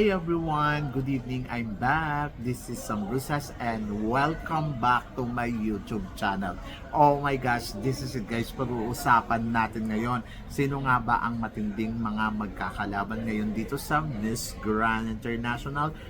Hi everyone! Good evening. I'm back. This is Sam Brusas and welcome back to my YouTube channel. Oh my gosh, this is it guys. Pag-uusapan natin ngayon. Sino nga ba ang matinding mga magkakalaban ngayon dito sa Miss Grand International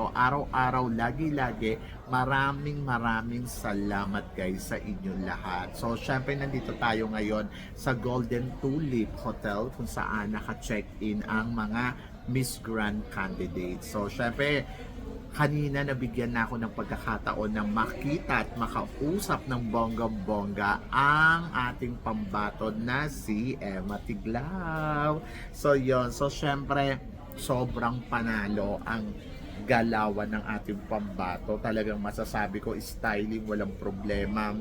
Araw-araw, lagi-lagi, maraming maraming salamat guys sa inyong lahat. So syempre nandito tayo ngayon sa Golden Tulip Hotel kung saan naka-check-in ang mga Miss Grand candidates. So syempre kanina nabigyan na ako ng pagkakataon na makita at makausap ng bonggang-bongga ang ating pambatod na si Emma Tiglaw. So yon So syempre, sobrang panalo ang galawan ng ating pambato. Talagang masasabi ko, styling, walang problema.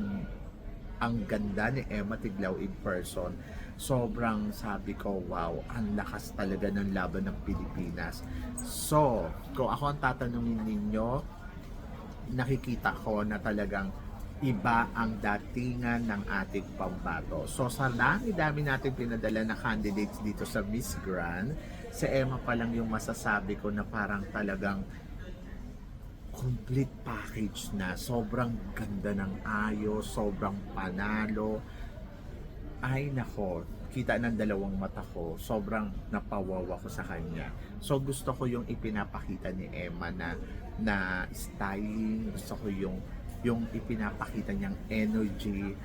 Ang ganda ni Emma Tiglaw in person. Sobrang sabi ko, wow, ang lakas talaga ng laban ng Pilipinas. So, kung ako ang tatanungin ninyo, nakikita ko na talagang iba ang datingan ng ating pambato. So sa dami-dami natin pinadala na candidates dito sa Miss Grand, si Emma pa lang yung masasabi ko na parang talagang complete package na. Sobrang ganda ng ayos, sobrang panalo. Ay nako, kita ng dalawang mata ko, sobrang napawawa ko sa kanya. So gusto ko yung ipinapakita ni Emma na na styling, gusto ko yung yung ipinapakita niyang energy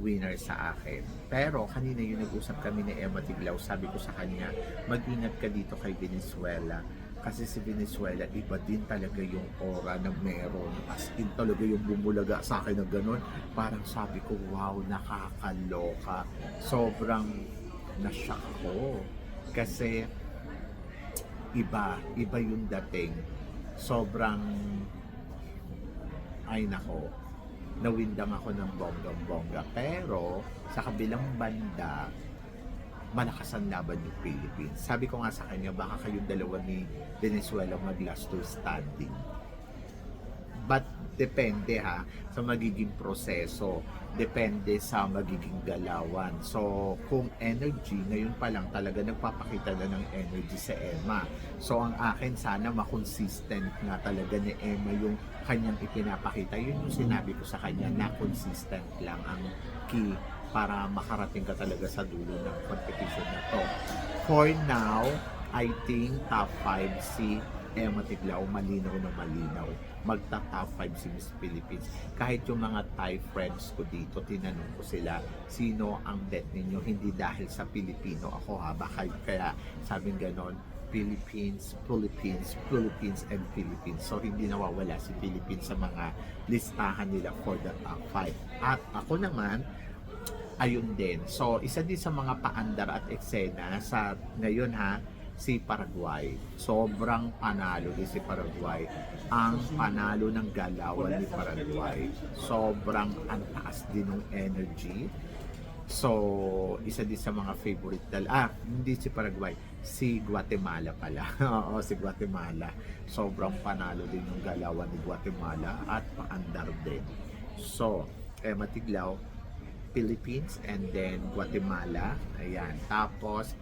winner sa akin. Pero kanina yung nag-usap kami ni Emma Tiglaw, sabi ko sa kanya, mag-ingat ka dito kay Venezuela. Kasi si Venezuela, iba din talaga yung aura na meron. As in talaga yung bumulaga sa akin na ganun. Parang sabi ko, wow, nakakaloka. Sobrang nashock ko. Kasi iba, iba yung dating. Sobrang ay nako, nawindang ako ng bonggang-bongga. Pero, sa kabilang banda, malakas ang laban yung Philippines. Sabi ko nga sa kanya, baka kayong dalawa ni Venezuela mag last to standing. But, depende ha, sa magiging proseso. Depende sa magiging galawan. So, kung energy, ngayon pa lang talaga nagpapakita na ng energy sa Emma. So, ang akin sana makonsistent nga talaga ni Emma yung kanyang ipinapakita. Yun yung sinabi ko sa kanya na consistent lang ang key para makarating ka talaga sa dulo ng competition na to. For now, I think top 5 si Emma Tiglao, malinaw na malinaw. Magta-top 5 si Miss Philippines. Kahit yung mga Thai friends ko dito, tinanong ko sila, sino ang bet ninyo? Hindi dahil sa Pilipino ako ha, baka kaya sabing ganon, Philippines, Philippines, Philippines, and Philippines. So, hindi nawawala si Philippines sa mga listahan nila for the top 5. At ako naman, ayun din. So, isa din sa mga paandar at eksena sa ngayon ha, si Paraguay. Sobrang panalo din si Paraguay. Ang panalo ng galawan ni Paraguay. Sobrang antaas din ng energy. So, isa din sa mga favorite dal ah, hindi si Paraguay, si Guatemala pala. Oo, si Guatemala. Sobrang panalo din yung galawan ni Guatemala at paandar din. So, Emma Tiglao, Philippines and then Guatemala. Ayan. Tapos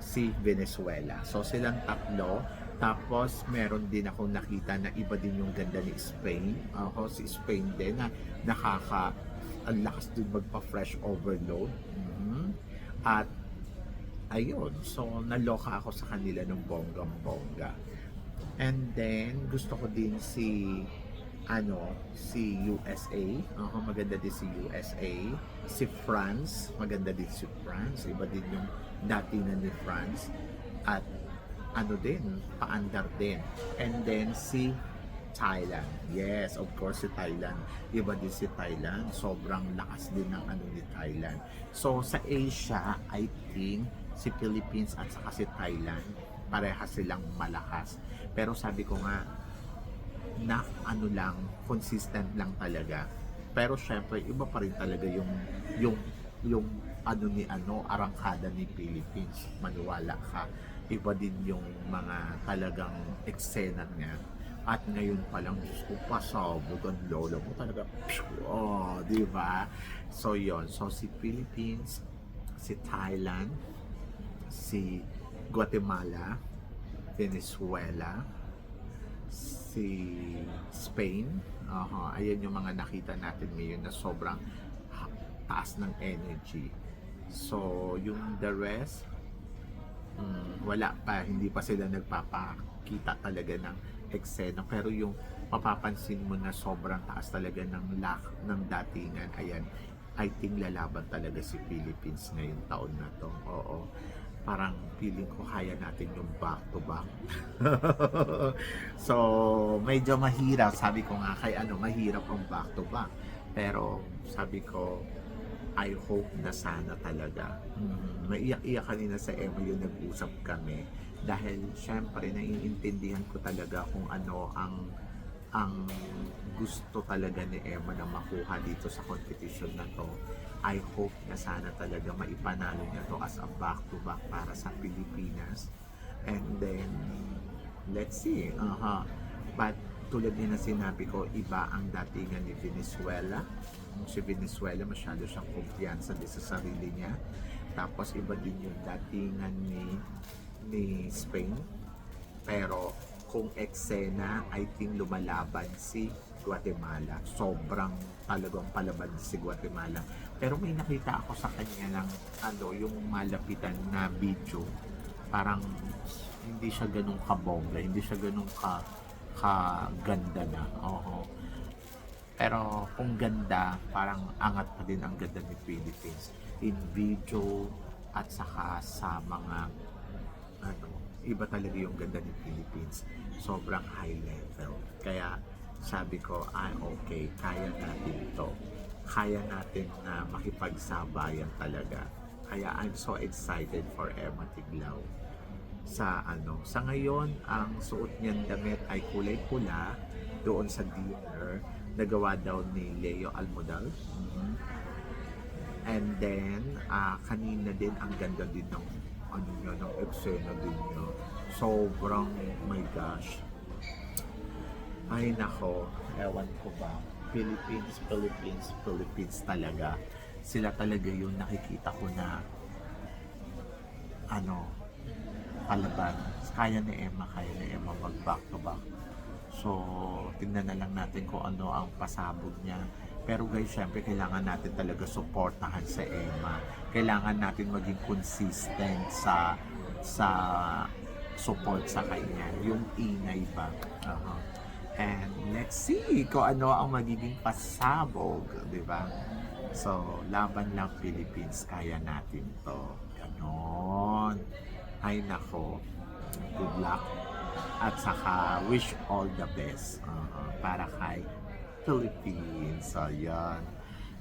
si Venezuela. So silang tatlo. Tapos meron din akong nakita na iba din yung ganda ni Spain. Ako si Spain din na nakaka ang lakas din magpa-fresh overload. Mhm. At ayun, so naloka ako sa kanila ng bonggang-bongga. And then gusto ko din si ano, si USA. Ako maganda din si USA. Si France, maganda din si France. Iba din yung dati na ni France. At ano din, paandar din. And then si Thailand. Yes, of course si Thailand. Iba din si Thailand. Sobrang lakas din ng ano ni Thailand. So sa Asia, I think si Philippines at saka si Thailand. Parehas silang malakas. Pero sabi ko nga, na ano lang, consistent lang talaga. Pero syempre, iba pa rin talaga yung yung yung ano ni ano, arangkada ni Philippines. Maniwala ka. Iba din yung mga talagang eksena niya. At ngayon pa lang, Diyos ko, pasabog ang lolo mo talaga. Oh, di ba? So, yon So, si Philippines, si Thailand, si Guatemala, Venezuela, si Spain. Aha, ayan yung mga nakita natin ngayon na sobrang taas ng energy. So, yung the rest, mm, wala pa, hindi pa sila nagpapakita talaga ng eksena. Pero yung mapapansin mo na sobrang taas talaga ng lack ng datingan, ayan, I think lalaban talaga si Philippines ngayong taon na to. Oo. Parang feeling ko kaya natin yung back to back. so, medyo mahirap. Sabi ko nga kay ano, mahirap ang back to back. Pero sabi ko, I hope na sana talaga. Mm, maiyak-iyak kanina sa Emma yung nag-usap kami. Dahil syempre naiintindihan ko talaga kung ano ang ang gusto talaga ni Emma na makuha dito sa competition na to. I hope na sana talaga maipanalo niya to as a back-to-back para sa Pilipinas. And then, let's see. Aha. But tulad din na sinabi ko, iba ang datingan ni Venezuela. Si Venezuela, masyado siyang kumpiyansa din sa sarili niya. Tapos iba din yung datingan ni ni Spain. Pero kung eksena, I think lumalaban si Guatemala. Sobrang talagang palaban si Guatemala. Pero may nakita ako sa kanya ng ano, yung malapitan na video. Parang hindi siya ganun kabongga, hindi siya ganun ka kaganda na. Oo. Pero kung ganda, parang angat pa din ang ganda ni Philippines in video at saka sa mga ano, iba talaga yung ganda ni Philippines. Sobrang high level. Kaya sabi ko, ah okay, kaya natin ito. Kaya natin na makipagsabayan talaga. Kaya I'm so excited for Emma Tiglao. Sa ano, sa ngayon, ang suot niyang damit ay kulay pula doon sa dinner na gawa daw ni Leo Almodal. Mhm. And then, ah, kanina din, ang ganda din ng ano niya, ng eksena din niya. Sobrang, my gosh. Ay nako, ewan ko ba. Philippines, Philippines, Philippines talaga. Sila talaga yung nakikita ko na ano, palaban. Kaya ni Emma, kaya ni Emma mag back to back. So, tingnan na lang natin kung ano ang pasabog niya. Pero guys, syempre kailangan natin talaga suportahan sa Emma. Kailangan natin maging consistent sa sa support sa kanya. Yung ingay ba? Aha. And let's see kung ano ang magiging pasabog, di ba? So, laban lang Philippines, kaya natin to. Ganon. Ay nako, good luck. At saka, wish all the best uh, para kay Philippines. So, yan.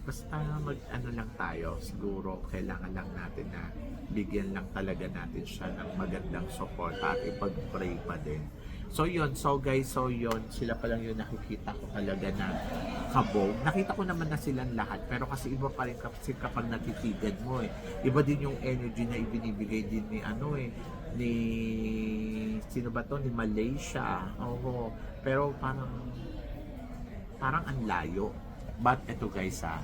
Basta mag ano lang tayo, siguro kailangan lang natin na bigyan lang talaga natin siya ng magandang support at ipag-pray pa din. So yun, so guys, so yun, sila pa lang yung nakikita ko talaga na kabog. Nakita ko naman na silang lahat, pero kasi iba pa rin kasi kapag natitigan mo eh. Iba din yung energy na ibinibigay din ni ano eh, ni sino ba to? Ni Malaysia. Oo. Pero parang parang ang layo. But ito guys ah,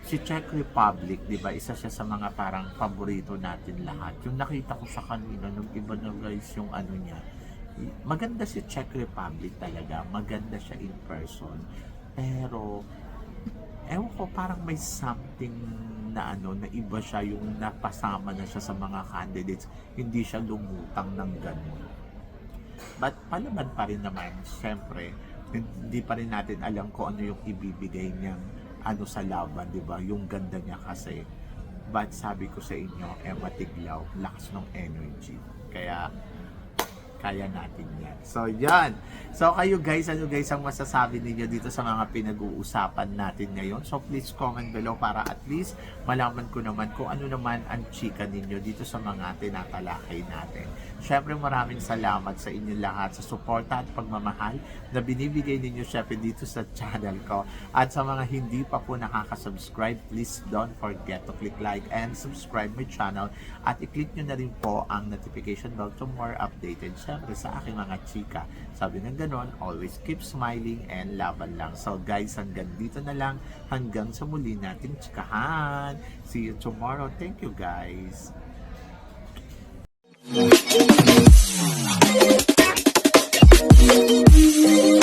si Czech Republic, di ba, isa siya sa mga parang paborito natin lahat. Yung nakita ko sa kanina, nung iba na guys yung ano niya, maganda si Czech Republic talaga, maganda siya in person. Pero, ewan ko, parang may something na ano, na iba siya yung napasama na siya sa mga candidates, hindi siya lumutang ng ganun. But palaban pa rin naman, syempre, hindi pa rin natin alam kung ano yung ibibigay niyang ano sa laban, di ba? Yung ganda niya kasi. But sabi ko sa inyo, Emma Tiglaw, lakas ng energy. Kaya, kaya natin yan. So, yan. So, kayo guys, ano guys ang masasabi ninyo dito sa mga pinag-uusapan natin ngayon? So, please comment below para at least malaman ko naman kung ano naman ang chika ninyo dito sa mga tinatalakay natin. Syempre, maraming salamat sa inyo lahat sa suporta at pagmamahal na binibigay ninyo syempre dito sa channel ko. At sa mga hindi pa po nakaka-subscribe, please don't forget to click like and subscribe my channel at i-click nyo na rin po ang notification bell to more updated syempre sa aking mga chika. Sabi ng ganon, always keep smiling and laban lang. So guys, hanggang dito na lang. Hanggang sa muli nating chikahan. See you tomorrow. Thank you guys. Thank you.